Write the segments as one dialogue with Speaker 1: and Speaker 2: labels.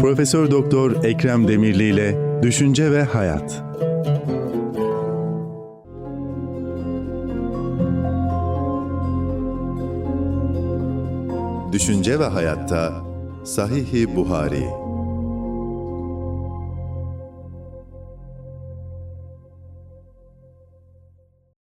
Speaker 1: Profesör Doktor Ekrem Demirli ile Düşünce ve Hayat. Düşünce ve Hayatta Sahih-i Buhari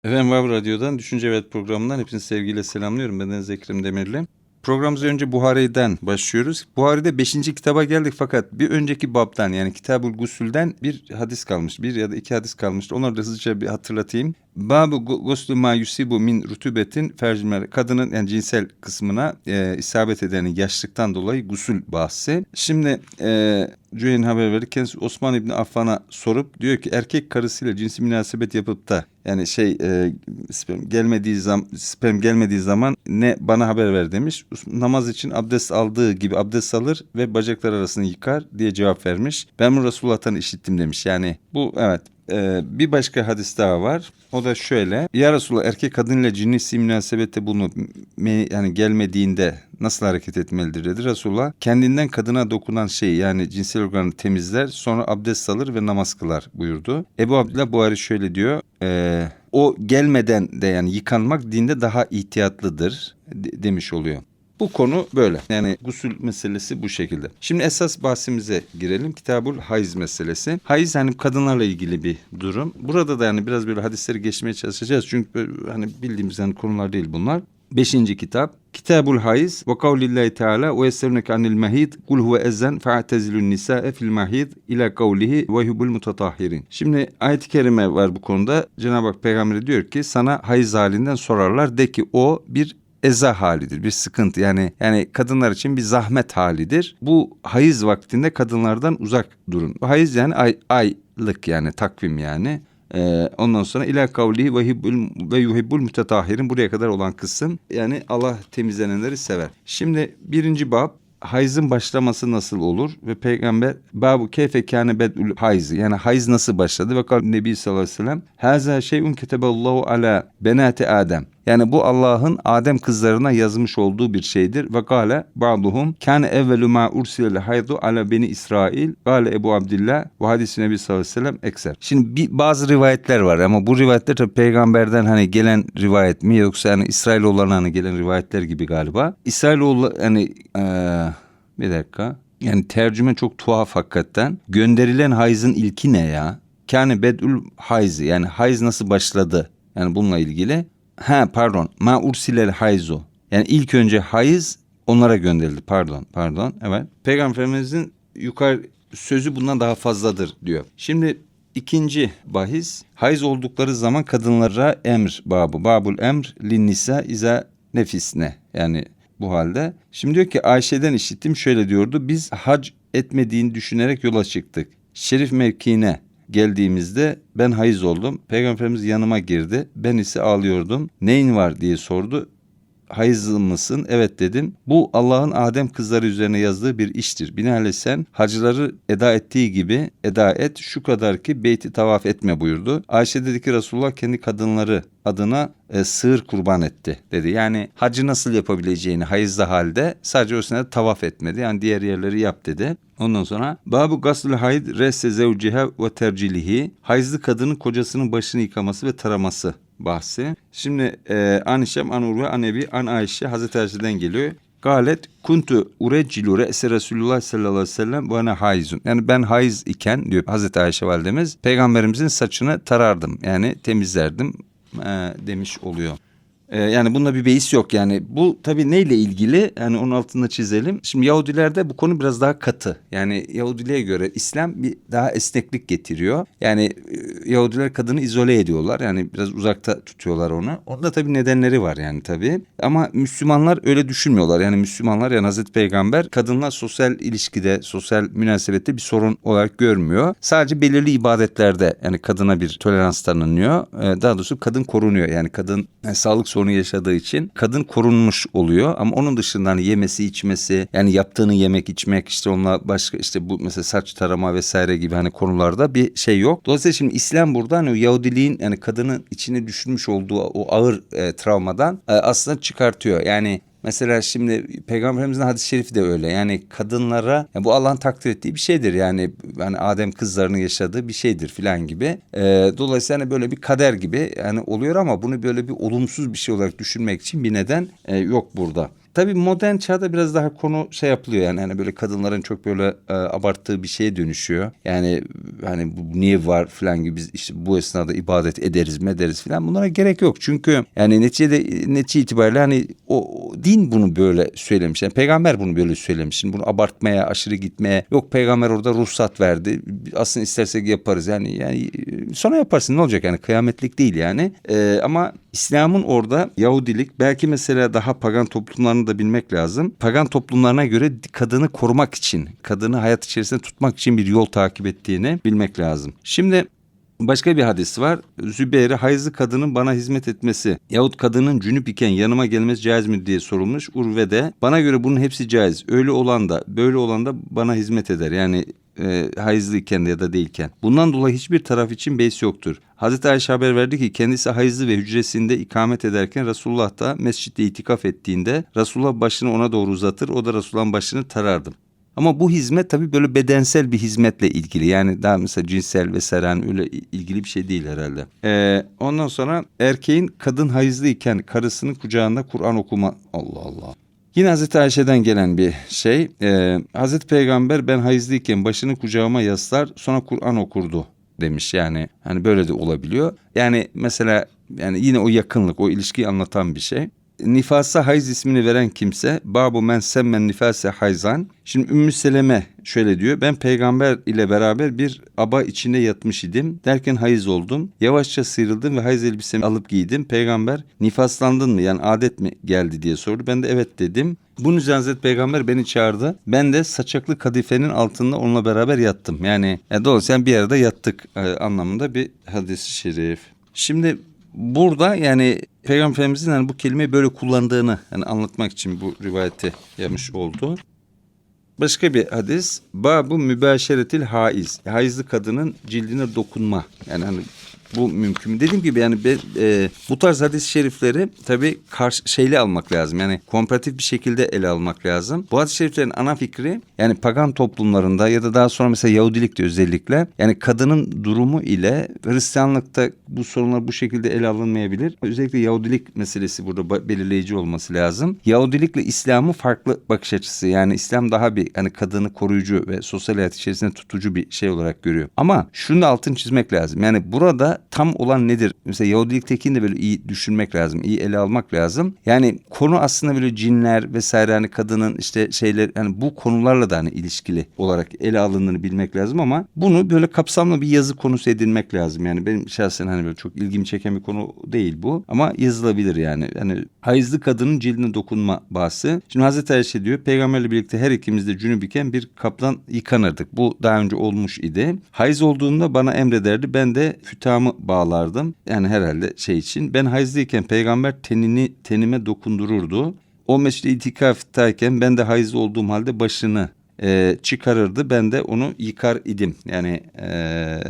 Speaker 2: Efendim Vav Radyo'dan Düşünce ve programından hepinizi sevgiyle selamlıyorum. Ben Deniz Ekrem Demirli. Programımıza önce Buhari'den başlıyoruz. Buhari'de 5. kitaba geldik fakat bir önceki babdan yani Kitabul Gusül'den bir hadis kalmış. Bir ya da iki hadis kalmıştı. Onları da hızlıca bir hatırlatayım. Babu guslu ma yusibu min rutubetin fercmer kadının yani cinsel kısmına e, isabet edenin yaşlıktan dolayı gusül bahsi. Şimdi e, Cüeyyn haber verir. Kendisi Osman İbni Affan'a sorup diyor ki erkek karısıyla cinsi münasebet yapıp da yani şey e, sperm gelmediği zaman sperm gelmediği zaman ne bana haber ver demiş. Namaz için abdest aldığı gibi abdest alır ve bacaklar arasını yıkar diye cevap vermiş. Ben bunu Resulullah'tan işittim demiş. Yani bu evet ee, bir başka hadis daha var. O da şöyle. Ya Resulallah erkek kadınla cinsi münasebette bulunup yani gelmediğinde nasıl hareket etmelidir dedi. Resulullah kendinden kadına dokunan şey yani cinsel organı temizler sonra abdest alır ve namaz kılar buyurdu. Ebu Abdullah Buhari şöyle diyor. E, o gelmeden de yani yıkanmak dinde daha ihtiyatlıdır de, demiş oluyor. Bu konu böyle. Yani gusül meselesi bu şekilde. Şimdi esas bahsimize girelim. Kitabul Hayız meselesi. Hayız hani kadınlarla ilgili bir durum. Burada da yani biraz böyle hadisleri geçmeye çalışacağız. Çünkü hani bildiğimiz yani konular değil bunlar. Beşinci kitap. Kitabul Hayız ve kavlillahi teala ve yeserneke anil mahid kul huve ezen fe'tezilun nisa'e fil mahid ila kavlihi ve hubul mutatahhirin. Şimdi ayet-i kerime var bu konuda. Cenab-ı Hak peygamberi diyor ki sana hayız halinden sorarlar. De ki o bir eza halidir, bir sıkıntı. Yani yani kadınlar için bir zahmet halidir. Bu hayız vaktinde kadınlardan uzak durun. Hayız yani ay, aylık yani takvim yani. Ee, ondan sonra ila kavlihi ve ve yuhibbul mütetahirin buraya kadar olan kısım yani Allah temizlenenleri sever. Şimdi birinci bab hayızın başlaması nasıl olur ve peygamber babu keyfe kâne bed'ül hayz yani hayız nasıl başladı ve kal Nebi sallallahu aleyhi ve sellem haza şeyun keteballahu ala benati Adem yani bu Allah'ın Adem kızlarına yazmış olduğu bir şeydir. Ve gale ba'duhum kâne evvelu ma ursilel haydu ala beni İsrail. Gale Ebu Abdillah ve hadisi Nebi sallallahu aleyhi ve sellem ekser. Şimdi bir, bazı rivayetler var ama bu rivayetler tabi peygamberden hani gelen rivayet mi yoksa yani İsrailoğullarına hani gelen rivayetler gibi galiba. İsrailoğulları hani ee, bir dakika. Yani tercüme çok tuhaf hakikaten. Gönderilen hayızın ilki ne ya? Kâne bed'ül hayzi yani hayız nasıl başladı? Yani bununla ilgili Ha pardon. Ma ursilel hayzu. Yani ilk önce hayız onlara gönderildi. Pardon, pardon. Evet. Peygamberimizin yukarı sözü bundan daha fazladır diyor. Şimdi ikinci bahis hayız oldukları zaman kadınlara emr babı. Babul emr lin nisa iza nefisne. Yani bu halde. Şimdi diyor ki Ayşe'den işittim şöyle diyordu. Biz hac etmediğini düşünerek yola çıktık. Şerif mevkiine geldiğimizde ben hayız oldum. Peygamberimiz yanıma girdi. Ben ise ağlıyordum. Neyin var diye sordu. Hayızlı mısın? Evet dedim. Bu Allah'ın Adem kızları üzerine yazdığı bir iştir. Binaenaleyh sen hacıları eda ettiği gibi eda et. Şu kadar ki beyti tavaf etme buyurdu. Ayşe dedi ki Resulullah kendi kadınları adına e, sığır kurban etti dedi. Yani hacı nasıl yapabileceğini hayızlı halde sadece o sene tavaf etmedi. Yani diğer yerleri yap dedi. Ondan sonra babu gaslül hayd resse zevciha ve tercilihi hayızlı kadının kocasının başını yıkaması ve taraması bahsi. Şimdi e, Anişem, An Urve, An Ayşe Hazreti Ayşe'den geliyor. Galet kuntu ureccilu re'se Resulullah sallallahu aleyhi ve sellem ve haizun. Yani ben haiz iken diyor Hazreti Ayşe validemiz peygamberimizin saçını tarardım. Yani temizlerdim e, demiş oluyor. Ee, yani bunda bir beis yok yani. Bu tabii neyle ilgili? Yani onun altında çizelim. Şimdi Yahudilerde bu konu biraz daha katı. Yani Yahudiliğe göre İslam bir daha esneklik getiriyor. Yani e, Yahudiler kadını izole ediyorlar. Yani biraz uzakta tutuyorlar onu. Onda tabii nedenleri var yani tabii. Ama Müslümanlar öyle düşünmüyorlar. Yani Müslümanlar yani Hazreti Peygamber kadınla sosyal ilişkide, sosyal münasebette bir sorun olarak görmüyor. Sadece belirli ibadetlerde yani kadına bir tolerans tanınıyor. Ee, daha doğrusu kadın korunuyor. Yani kadın yani sağlık sorunu sorunu yaşadığı için kadın korunmuş oluyor ama onun dışında hani yemesi içmesi yani yaptığını yemek içmek işte onunla başka işte bu mesela saç tarama vesaire gibi hani konularda bir şey yok. Dolayısıyla şimdi İslam burada hani Yahudiliğin yani kadının içine düşürmüş olduğu o ağır e, travmadan e, aslında çıkartıyor. Yani Mesela şimdi Peygamberimizin hadis-i şerifi de öyle. Yani kadınlara yani bu Allah'ın takdir ettiği bir şeydir. Yani yani Adem kızlarının yaşadığı bir şeydir filan gibi. Ee, dolayısıyla hani böyle bir kader gibi yani oluyor ama bunu böyle bir olumsuz bir şey olarak düşünmek için bir neden e, yok burada. Tabii modern çağda biraz daha konu şey yapılıyor yani hani böyle kadınların çok böyle e, abarttığı bir şeye dönüşüyor. Yani hani bu niye var falan gibi biz işte bu esnada ibadet ederiz mi ederiz falan bunlara gerek yok. Çünkü yani neticede netice itibariyle hani o, o din bunu böyle söylemiş. Yani peygamber bunu böyle söylemiş. Şimdi bunu abartmaya, aşırı gitmeye yok peygamber orada ruhsat verdi. Aslında istersek yaparız. Yani yani sonra yaparsın ne olacak yani kıyametlik değil yani. E, ama İslam'ın orada Yahudilik belki mesela daha pagan toplumlarını da bilmek lazım. Pagan toplumlarına göre kadını korumak için, kadını hayat içerisinde tutmak için bir yol takip ettiğini bilmek lazım. Şimdi Başka bir hadis var. Zübeyir'e hayızlı kadının bana hizmet etmesi yahut kadının cünüp iken yanıma gelmesi caiz mi diye sorulmuş. Urve de bana göre bunun hepsi caiz. Öyle olan da böyle olan da bana hizmet eder. Yani e, hayızlıyken ya da değilken. Bundan dolayı hiçbir taraf için beis yoktur. Hazreti Ayşe haber verdi ki kendisi hayızlı ve hücresinde ikamet ederken Resulullah da mescitte itikaf ettiğinde Resulullah başını ona doğru uzatır o da Resulullah'ın başını tarardım. Ama bu hizmet tabii böyle bedensel bir hizmetle ilgili. Yani daha mesela cinsel vesaire öyle ilgili bir şey değil herhalde. Ee, ondan sonra erkeğin kadın hayızlıyken karısının kucağında Kur'an okuma. Allah Allah. Yine Hazreti Ayşe'den gelen bir şey. Ee, Hazreti Peygamber ben hayızlıyken başını kucağıma yaslar sonra Kur'an okurdu demiş. Yani hani böyle de olabiliyor. Yani mesela yani yine o yakınlık, o ilişkiyi anlatan bir şey. Nifasa hayız ismini veren kimse babu men semmen nifase hayzan. Şimdi Ümmü Seleme şöyle diyor. Ben peygamber ile beraber bir aba içinde yatmış idim. Derken hayız oldum. Yavaşça sıyrıldım ve hayız elbisemi alıp giydim. Peygamber nifaslandın mı yani adet mi geldi diye sordu. Ben de evet dedim. Bunun üzerine Hazreti Peygamber beni çağırdı. Ben de saçaklı kadifenin altında onunla beraber yattım. Yani e, dolayısıyla bir arada yattık e, anlamında bir hadis-i şerif. Şimdi burada yani Peygamberimizin hani bu kelimeyi böyle kullandığını hani anlatmak için bu rivayeti yapmış oldu. Başka bir hadis. Babu mübaşeretil haiz. Haizli kadının cildine dokunma. Yani hani bu mümkün. mü? Dediğim gibi yani be, e, bu tarz hadis-i şerifleri tabii karşı şeyle almak lazım. Yani komparatif bir şekilde ele almak lazım. Bu hadis-i şeriflerin ana fikri yani pagan toplumlarında ya da daha sonra mesela Yahudilikte özellikle yani kadının durumu ile Hristiyanlıkta bu sorunlar bu şekilde ele alınmayabilir. Özellikle Yahudilik meselesi burada belirleyici olması lazım. Yahudilikle İslam'ın farklı bakış açısı. Yani İslam daha bir hani kadını koruyucu ve sosyal hayat içerisinde tutucu bir şey olarak görüyor. Ama şunu da altını çizmek lazım. Yani burada tam olan nedir? Mesela Yahudiliktekini de böyle iyi düşünmek lazım. iyi ele almak lazım. Yani konu aslında böyle cinler vesaire hani kadının işte şeyler hani bu konularla da hani ilişkili olarak ele alındığını bilmek lazım ama bunu böyle kapsamlı bir yazı konusu edinmek lazım. Yani benim şahsen hani böyle çok ilgimi çeken bir konu değil bu ama yazılabilir yani. Yani hayızlı kadının cildine dokunma bahsi. Şimdi Hazreti Ayşe diyor peygamberle birlikte her ikimiz de cünüp iken bir kaplan yıkanırdık. Bu daha önce olmuş idi. Hayız olduğunda bana emrederdi. Ben de fütamı bağlardım. Yani herhalde şey için. Ben hayızlıyken peygamber tenini tenime dokundururdu. O mescide itikaftayken ben de hayız olduğum halde başını e, çıkarırdı. Ben de onu yıkar idim. Yani e,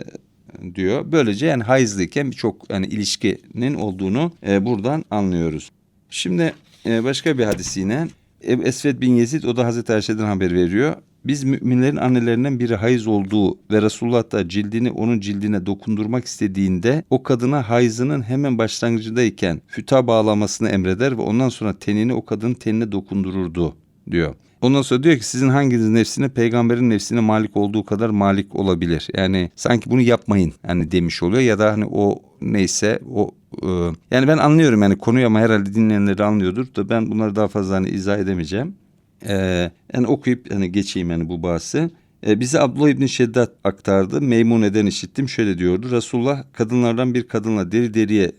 Speaker 2: diyor. Böylece yani hayızlıyken birçok yani ilişkinin olduğunu e, buradan anlıyoruz. Şimdi e, başka bir hadis yine. Esved bin Yezid o da Hazreti Ayşe'den haber veriyor. Biz müminlerin annelerinden biri hayız olduğu ve Resulullah da cildini onun cildine dokundurmak istediğinde o kadına hayızının hemen başlangıcındayken füta bağlamasını emreder ve ondan sonra tenini o kadının tenine dokundururdu diyor. Ondan sonra diyor ki sizin hanginiz nefsine peygamberin nefsine malik olduğu kadar malik olabilir. Yani sanki bunu yapmayın hani demiş oluyor ya da hani o neyse o e, yani ben anlıyorum yani konuyu ama herhalde dinleyenler de anlıyordur da ben bunları daha fazla hani izah edemeyeceğim. Ee, yani okuyup hani geçeyim yani bu bahsi. Ee, bize Abdullah İbni Şeddat aktardı. Meymune'den işittim. Şöyle diyordu. Resulullah kadınlardan bir kadınla deri deriye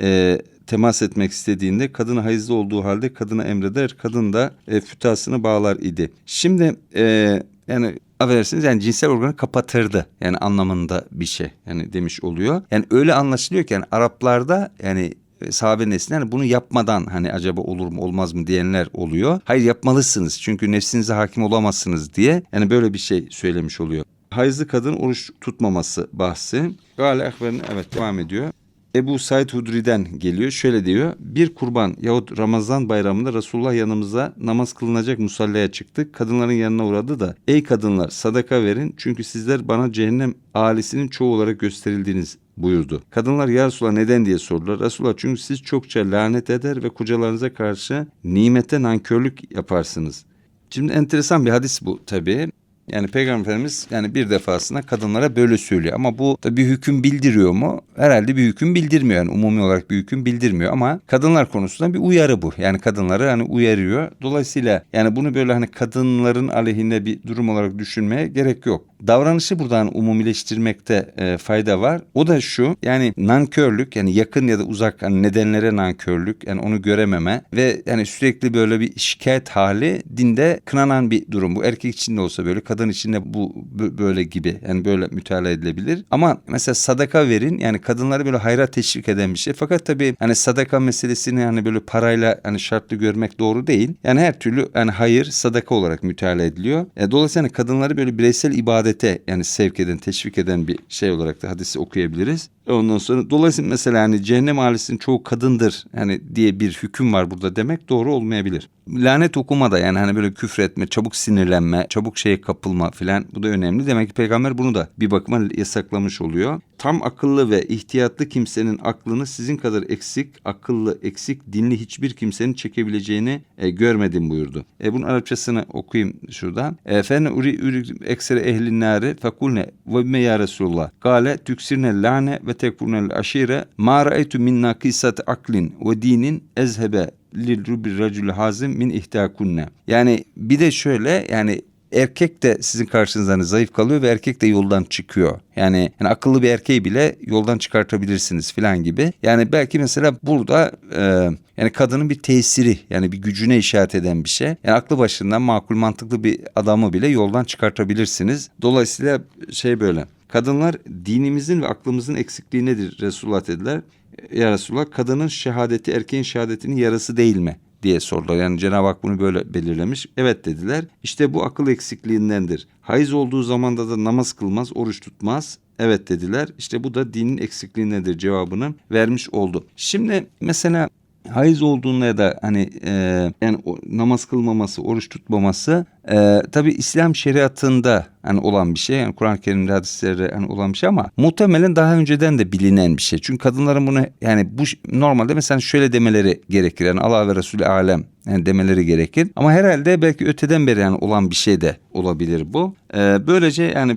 Speaker 2: e, temas etmek istediğinde kadını hayızlı olduğu halde kadına emreder. Kadın da e, fütasını bağlar idi. Şimdi e, yani affedersiniz yani cinsel organı kapatırdı. Yani anlamında bir şey yani demiş oluyor. Yani öyle anlaşılıyor ki yani Araplarda yani e, sahabe nesli yani bunu yapmadan hani acaba olur mu olmaz mı diyenler oluyor. Hayır yapmalısınız çünkü nefsinize hakim olamazsınız diye yani böyle bir şey söylemiş oluyor. Hayızlı kadın oruç tutmaması bahsi. Gale Ekber'in evet devam ediyor. Ebu Said Hudri'den geliyor. Şöyle diyor. Bir kurban yahut Ramazan bayramında Resulullah yanımıza namaz kılınacak musallaya çıktı. Kadınların yanına uğradı da ey kadınlar sadaka verin çünkü sizler bana cehennem ailesinin çoğu olarak gösterildiniz buyurdu. Kadınlar ya Resulallah neden diye sordular. Resulullah çünkü siz çokça lanet eder ve kocalarınıza karşı nimete nankörlük yaparsınız. Şimdi enteresan bir hadis bu tabii. Yani Peygamber Efendimiz yani bir defasında kadınlara böyle söylüyor. Ama bu da bir hüküm bildiriyor mu? Herhalde bir hüküm bildirmiyor. Yani umumi olarak bir hüküm bildirmiyor. Ama kadınlar konusunda bir uyarı bu. Yani kadınları hani uyarıyor. Dolayısıyla yani bunu böyle hani kadınların aleyhine bir durum olarak düşünmeye gerek yok. Davranışı buradan umumileştirmekte e, fayda var. O da şu yani nankörlük yani yakın ya da uzak hani nedenlere nankörlük yani onu görememe ve yani sürekli böyle bir şikayet hali dinde kınanan bir durum. Bu erkek için de olsa böyle kadın için de bu bö- böyle gibi yani böyle müteala edilebilir. Ama mesela sadaka verin yani kadınları böyle hayra teşvik eden bir şey. Fakat tabii hani sadaka meselesini hani böyle parayla hani şartlı görmek doğru değil. Yani her türlü yani hayır sadaka olarak müteala ediliyor. E, dolayısıyla hani kadınları böyle bireysel ibadete yani sevk eden, teşvik eden bir şey olarak da hadisi okuyabiliriz. Ondan sonra dolayısıyla mesela hani cehennem ailesinin çoğu kadındır yani diye bir hüküm var burada demek doğru olmayabilir. Lanet okuma da yani hani böyle küfretme, çabuk sinirlenme, çabuk şeye kapılma filan bu da önemli. Demek ki peygamber bunu da bir bakıma yasaklamış oluyor. Tam akıllı ve ihtiyatlı kimsenin aklını sizin kadar eksik, akıllı, eksik, dinli hiçbir kimsenin çekebileceğini e, görmedim buyurdu. E, bunun Arapçasını okuyayım şurada. E, Fene uri uri eksere ehlin nâri fekulne ve bime ya Resulullah. Gale tüksirne lane ve tekfurnel aşire ma ra'aytu min nakisat aklin ve dinin ezhebe lil racül hazim min ihtakunne. Yani bir de şöyle yani erkek de sizin karşınızda hani zayıf kalıyor ve erkek de yoldan çıkıyor. Yani, yani akıllı bir erkeği bile yoldan çıkartabilirsiniz falan gibi. Yani belki mesela burada e, yani kadının bir tesiri yani bir gücüne işaret eden bir şey. Yani aklı başından makul mantıklı bir adamı bile yoldan çıkartabilirsiniz. Dolayısıyla şey böyle. Kadınlar dinimizin ve aklımızın eksikliği nedir Resulullah dediler. Ya Resulullah kadının şehadeti erkeğin şehadetinin yarısı değil mi? Diye sordular. Yani Cenab-ı Hak bunu böyle belirlemiş. Evet dediler. İşte bu akıl eksikliğindendir. Hayız olduğu zamanda da namaz kılmaz, oruç tutmaz. Evet dediler. İşte bu da dinin eksikliğindedir cevabını vermiş oldu. Şimdi mesela hayız olduğunda ya da hani e, yani namaz kılmaması, oruç tutmaması e, tabi İslam şeriatında hani olan bir şey. Yani Kur'an-ı Kerim'de hadislerde hani olan bir şey ama muhtemelen daha önceden de bilinen bir şey. Çünkü kadınların bunu yani bu normalde mesela şöyle demeleri gerekir. Yani Allah ve Resulü alem yani demeleri gerekir. Ama herhalde belki öteden beri yani olan bir şey de olabilir bu. E, böylece yani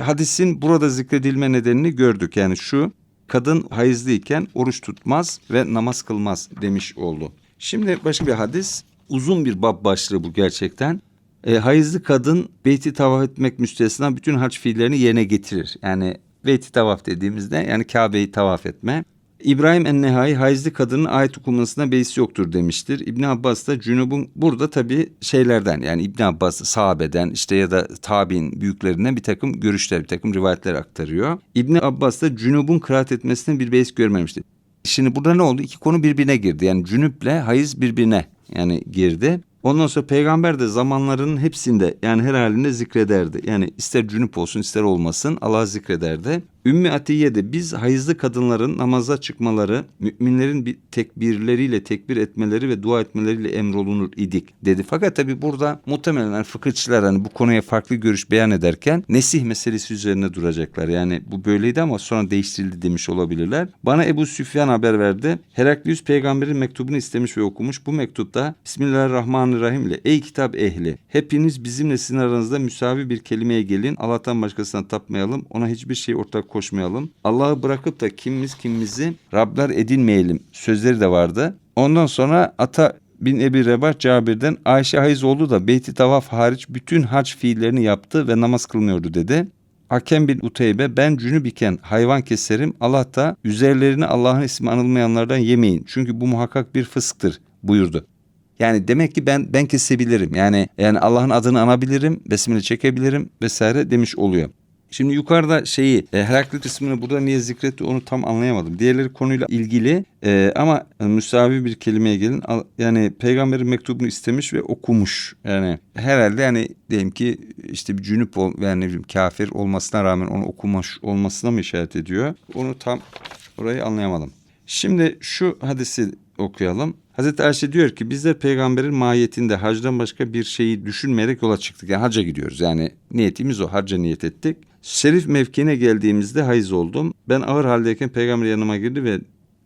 Speaker 2: hadisin burada zikredilme nedenini gördük. Yani şu kadın hayızlıyken oruç tutmaz ve namaz kılmaz demiş oldu. Şimdi başka bir hadis. Uzun bir bab başlığı bu gerçekten. E, hayızlı kadın beyti tavaf etmek müstesna bütün hac fiillerini yerine getirir. Yani beyti tavaf dediğimizde yani Kabe'yi tavaf etme. İbrahim en-Nehai hayızlı kadının ayet okumasına beis yoktur demiştir. İbn Abbas da cünubun burada tabii şeylerden yani İbn Abbas sahabeden işte ya da tabi'in büyüklerinden bir takım görüşler, bir takım rivayetler aktarıyor. İbn Abbas da cünubun kıraat etmesine bir beis görmemiştir. Şimdi burada ne oldu? İki konu birbirine girdi. Yani cünüple hayız birbirine yani girdi. Ondan sonra peygamber de zamanlarının hepsinde yani her halinde zikrederdi. Yani ister cünüp olsun ister olmasın Allah zikrederdi. Ümmü Atiye de biz hayızlı kadınların namaza çıkmaları, müminlerin bir tekbirleriyle tekbir etmeleri ve dua etmeleriyle emrolunur idik dedi. Fakat tabi burada muhtemelen hani fıkıhçılar hani bu konuya farklı görüş beyan ederken nesih meselesi üzerine duracaklar. Yani bu böyleydi ama sonra değiştirildi demiş olabilirler. Bana Ebu Süfyan haber verdi. Heraklius peygamberin mektubunu istemiş ve okumuş. Bu mektupta Bismillahirrahmanirrahim ile ey kitap ehli hepiniz bizimle sizin aranızda müsavi bir kelimeye gelin. Allah'tan başkasına tapmayalım. Ona hiçbir şey ortak koşmayalım. Allah'ı bırakıp da kimimiz kimimizi Rabler edinmeyelim sözleri de vardı. Ondan sonra Ata bin Ebi Rebah Cabir'den Ayşe hayız oldu da beyti tavaf hariç bütün hac fiillerini yaptı ve namaz kılmıyordu dedi. Hakem bin Uteybe ben cünüp iken hayvan keserim Allah da üzerlerine Allah'ın ismi anılmayanlardan yemeyin. Çünkü bu muhakkak bir fısktır buyurdu. Yani demek ki ben ben kesebilirim. Yani yani Allah'ın adını anabilirim, besmele çekebilirim vesaire demiş oluyor. Şimdi yukarıda şeyi e, Heraklit kısmını burada niye zikretti onu tam anlayamadım. Diğerleri konuyla ilgili e, ama müsavi bir kelimeye gelin. Al- Yani peygamberin mektubunu istemiş ve okumuş. Yani herhalde yani diyelim ki işte bir cünüp ol, yani ne bileyim kafir olmasına rağmen onu okumuş olmasına mı işaret ediyor? Onu tam Orayı anlayamadım. Şimdi şu hadisi okuyalım. Hazreti Ayşe diyor ki bizler peygamberin mahiyetinde hacdan başka bir şeyi düşünmeyerek yola çıktık. Yani hacca gidiyoruz. Yani niyetimiz o. Hacca niyet ettik. Şerif mevkiine geldiğimizde hayız oldum. Ben ağır haldeyken peygamber yanıma girdi ve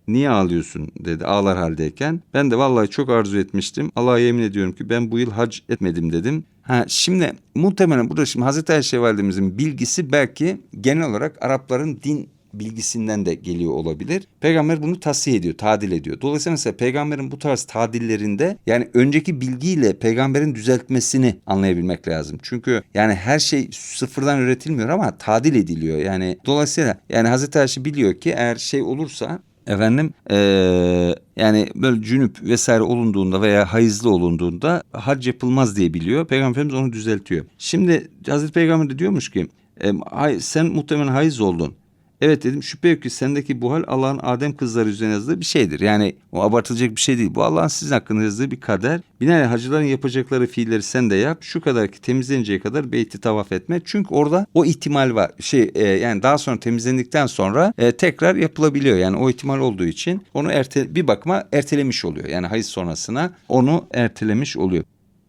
Speaker 2: niye ağlıyorsun dedi ağlar haldeyken. Ben de vallahi çok arzu etmiştim. Allah'a yemin ediyorum ki ben bu yıl hac etmedim dedim. Ha şimdi muhtemelen burada şimdi Hazreti Ayşe validemizin bilgisi belki genel olarak Arapların din bilgisinden de geliyor olabilir. Peygamber bunu tasfiye ediyor, tadil ediyor. Dolayısıyla mesela peygamberin bu tarz tadillerinde yani önceki bilgiyle peygamberin düzeltmesini anlayabilmek lazım. Çünkü yani her şey sıfırdan üretilmiyor ama tadil ediliyor. Yani dolayısıyla yani Hazreti Ayşe biliyor ki eğer şey olursa efendim eee, yani böyle cünüp vesaire olunduğunda veya hayızlı olunduğunda hac yapılmaz diye biliyor. Peygamberimiz onu düzeltiyor. Şimdi Hazreti Peygamber de diyormuş ki e, sen muhtemelen hayız oldun. Evet dedim şüphe yok ki sendeki bu hal Allah'ın Adem kızları üzerine yazdığı bir şeydir. Yani o abartılacak bir şey değil. Bu Allah'ın sizin hakkında yazdığı bir kader. Binaenaleyh hacıların yapacakları fiilleri sen de yap. Şu kadar ki temizleninceye kadar beyti tavaf etme. Çünkü orada o ihtimal var. Şey e, yani daha sonra temizlendikten sonra e, tekrar yapılabiliyor. Yani o ihtimal olduğu için onu erte, bir bakıma ertelemiş oluyor. Yani hayız sonrasına onu ertelemiş oluyor.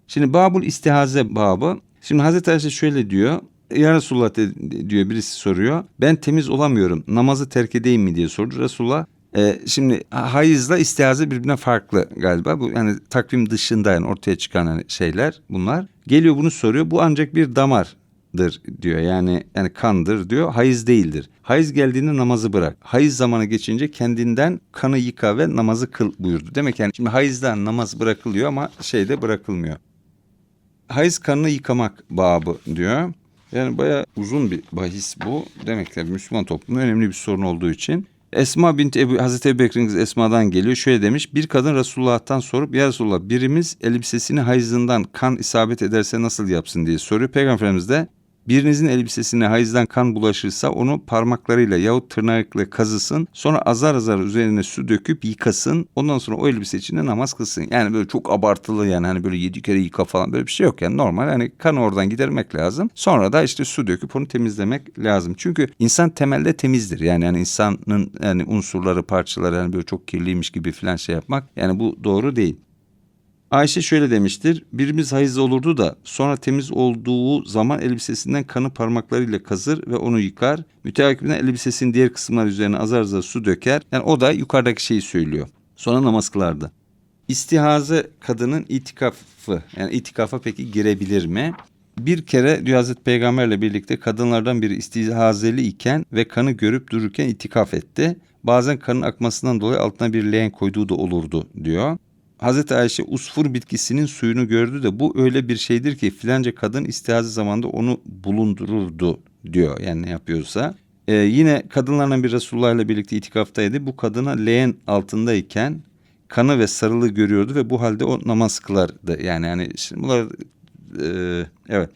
Speaker 2: Şimdi babul istihaze babı. Şimdi Hazreti Ayşe şöyle diyor. Ya Resulullah de- diyor birisi soruyor. Ben temiz olamıyorum. Namazı terk edeyim mi diye sordu. Resulullah e, şimdi hayızla istihaze birbirine farklı galiba. Bu yani takvim dışında yani ortaya çıkan hani şeyler bunlar. Geliyor bunu soruyor. Bu ancak bir damardır diyor. Yani yani kandır diyor. Hayız değildir. Hayız geldiğinde namazı bırak. Hayız zamanı geçince kendinden kanı yıka ve namazı kıl buyurdu. Demek yani şimdi hayızdan namaz bırakılıyor ama şeyde bırakılmıyor hayız kanını yıkamak babı diyor. Yani bayağı uzun bir bahis bu. Demek ki Müslüman toplumun önemli bir sorun olduğu için. Esma bint Ebu, Hazreti Ebu Bekir'in kızı Esma'dan geliyor. Şöyle demiş. Bir kadın Resulullah'tan sorup ya Resulullah birimiz elbisesini hayızından kan isabet ederse nasıl yapsın diye soruyor. Peygamberimiz de Birinizin elbisesine hayızdan kan bulaşırsa onu parmaklarıyla yahut tırnakla kazısın. Sonra azar azar üzerine su döküp yıkasın. Ondan sonra o elbise içinde namaz kılsın. Yani böyle çok abartılı yani hani böyle yedi kere yıka falan böyle bir şey yok. Yani normal hani kanı oradan gidermek lazım. Sonra da işte su döküp onu temizlemek lazım. Çünkü insan temelde temizdir. Yani yani insanın yani unsurları parçaları yani böyle çok kirliymiş gibi falan şey yapmak yani bu doğru değil. Ayşe şöyle demiştir. Birimiz hayızlı olurdu da sonra temiz olduğu zaman elbisesinden kanı parmaklarıyla kazır ve onu yıkar. Müteakibinden elbisesinin diğer kısımları üzerine azar azar su döker. Yani o da yukarıdaki şeyi söylüyor. Sonra namaz kılardı. İstihaze kadının itikafı yani itikafa peki girebilir mi? Bir kere diyor Hazreti Peygamberle birlikte kadınlardan biri istihazeli iken ve kanı görüp dururken itikaf etti. Bazen kanın akmasından dolayı altına bir leğen koyduğu da olurdu diyor. Hazreti Ayşe usfur bitkisinin suyunu gördü de bu öyle bir şeydir ki filanca kadın istihaze zamanında onu bulundururdu diyor. Yani ne yapıyorsa. Ee, yine kadınlarla bir Resulullah ile birlikte itikaftaydı. Bu kadına leğen altındayken kanı ve sarılı görüyordu ve bu halde o namaz kılardı. Yani yani şimdi bunlar e, evet.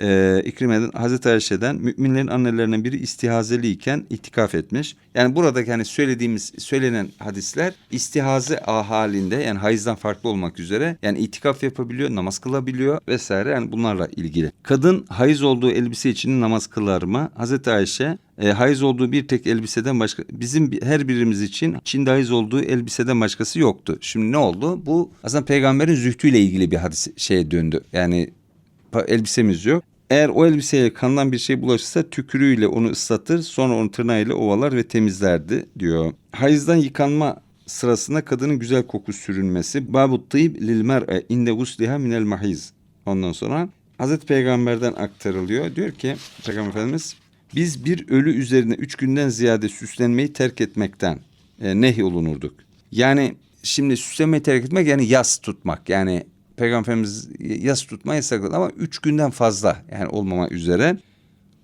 Speaker 2: E, İkrime'den Hazreti Ayşe'den müminlerin annelerinden biri istihazeli iken itikaf etmiş. Yani buradaki hani söylediğimiz söylenen hadisler istihaze halinde yani hayızdan farklı olmak üzere yani itikaf yapabiliyor, namaz kılabiliyor vesaire yani bunlarla ilgili. Kadın hayız olduğu elbise için namaz kılar mı? Hazreti Ayşe e, hayız olduğu bir tek elbiseden başka bizim bi- her birimiz için içinde hayız olduğu elbiseden başkası yoktu. Şimdi ne oldu? Bu aslında peygamberin zühtüyle ilgili bir hadis şeye döndü. Yani elbisemiz yok. Eğer o elbiseye kandan bir şey bulaşırsa tükürüğüyle onu ıslatır sonra onu tırnağıyla ovalar ve temizlerdi diyor. Hayızdan yıkanma sırasında kadının güzel koku sürünmesi. Babu tıyb lil mer'e inde gusliha minel mahiz. Ondan sonra Hazreti Peygamber'den aktarılıyor. Diyor ki Peygamber Efendimiz biz bir ölü üzerine üç günden ziyade süslenmeyi terk etmekten e, nehy olunurduk. Yani şimdi süslenmeyi terk etmek yani yas tutmak. Yani Peygamberimiz yas tutmayı yasakladı ama üç günden fazla yani olmama üzere.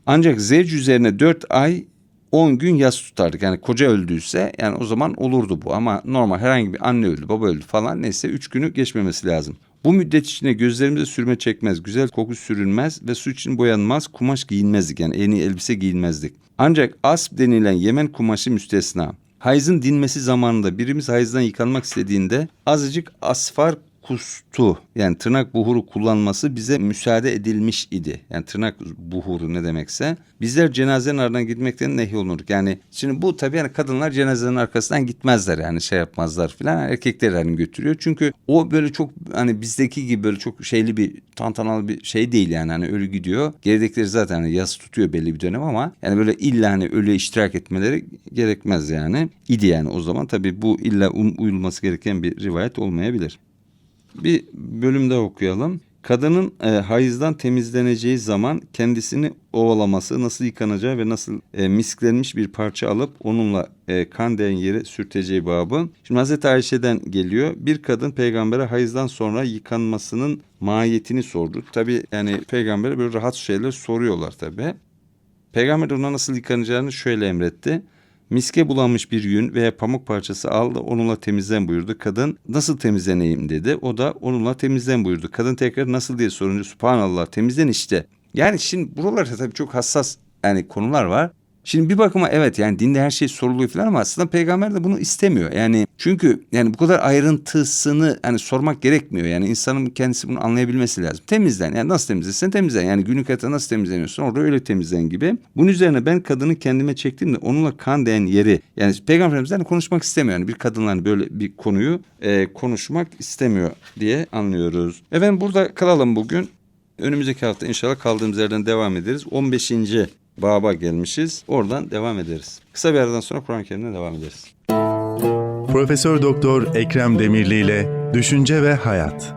Speaker 2: Ancak zevc üzerine dört ay 10 gün yas tutardık. Yani koca öldüyse yani o zaman olurdu bu. Ama normal herhangi bir anne öldü, baba öldü falan neyse 3 günü geçmemesi lazım. Bu müddet içinde gözlerimize sürme çekmez, güzel koku sürünmez ve su için boyanmaz, kumaş giyinmezdik. Yani yeni elbise giyinmezdik. Ancak asp denilen Yemen kumaşı müstesna. Hayızın dinmesi zamanında birimiz hayızdan yıkanmak istediğinde azıcık asfar kustu yani tırnak buhuru kullanması bize müsaade edilmiş idi. Yani tırnak buhuru ne demekse bizler cenazenin ardından gitmekten nehyolunurduk. Yani şimdi bu tabii yani kadınlar cenazenin arkasından gitmezler yani şey yapmazlar filan erkekler hani götürüyor. Çünkü o böyle çok hani bizdeki gibi böyle çok şeyli bir tantanalı bir şey değil yani hani ölü gidiyor. Geridekileri zaten hani yas tutuyor belli bir dönem ama yani böyle illa hani ölüye iştirak etmeleri gerekmez yani. İdi yani o zaman tabii bu illa uyulması gereken bir rivayet olmayabilir. Bir bölümde okuyalım. Kadının e, hayızdan temizleneceği zaman kendisini ovalaması, nasıl yıkanacağı ve nasıl e, misklenmiş bir parça alıp onunla e, kan değen yere sürteceği babı. Şimdi Hazreti Ayşe'den geliyor. Bir kadın peygambere hayızdan sonra yıkanmasının mahiyetini sordu. Tabi yani peygambere böyle rahat şeyler soruyorlar tabi. Peygamber ona nasıl yıkanacağını şöyle emretti. Miske bulanmış bir yün veya pamuk parçası al da onunla temizlen buyurdu. Kadın nasıl temizleneyim dedi. O da onunla temizlen buyurdu. Kadın tekrar nasıl diye sorunca subhanallah temizlen işte. Yani şimdi buralarda tabii çok hassas yani konular var. Şimdi bir bakıma evet yani dinde her şey soruluyor falan ama aslında peygamber de bunu istemiyor. Yani çünkü yani bu kadar ayrıntısını hani sormak gerekmiyor. Yani insanın kendisi bunu anlayabilmesi lazım. Temizlen yani nasıl temizlesin temizlen. Yani günlük hayatta nasıl temizleniyorsun orada öyle temizlen gibi. Bunun üzerine ben kadını kendime çektiğimde onunla kan değen yeri yani peygamberimizden hani konuşmak istemiyor. Yani bir kadınla hani böyle bir konuyu e, konuşmak istemiyor diye anlıyoruz. Efendim burada kalalım bugün. Önümüzdeki hafta inşallah kaldığımız yerden devam ederiz. 15. baba gelmişiz. Oradan devam ederiz. Kısa bir aradan sonra Kur'an-ı Kerim'den devam ederiz.
Speaker 1: Profesör Doktor Ekrem Demirli ile Düşünce ve Hayat.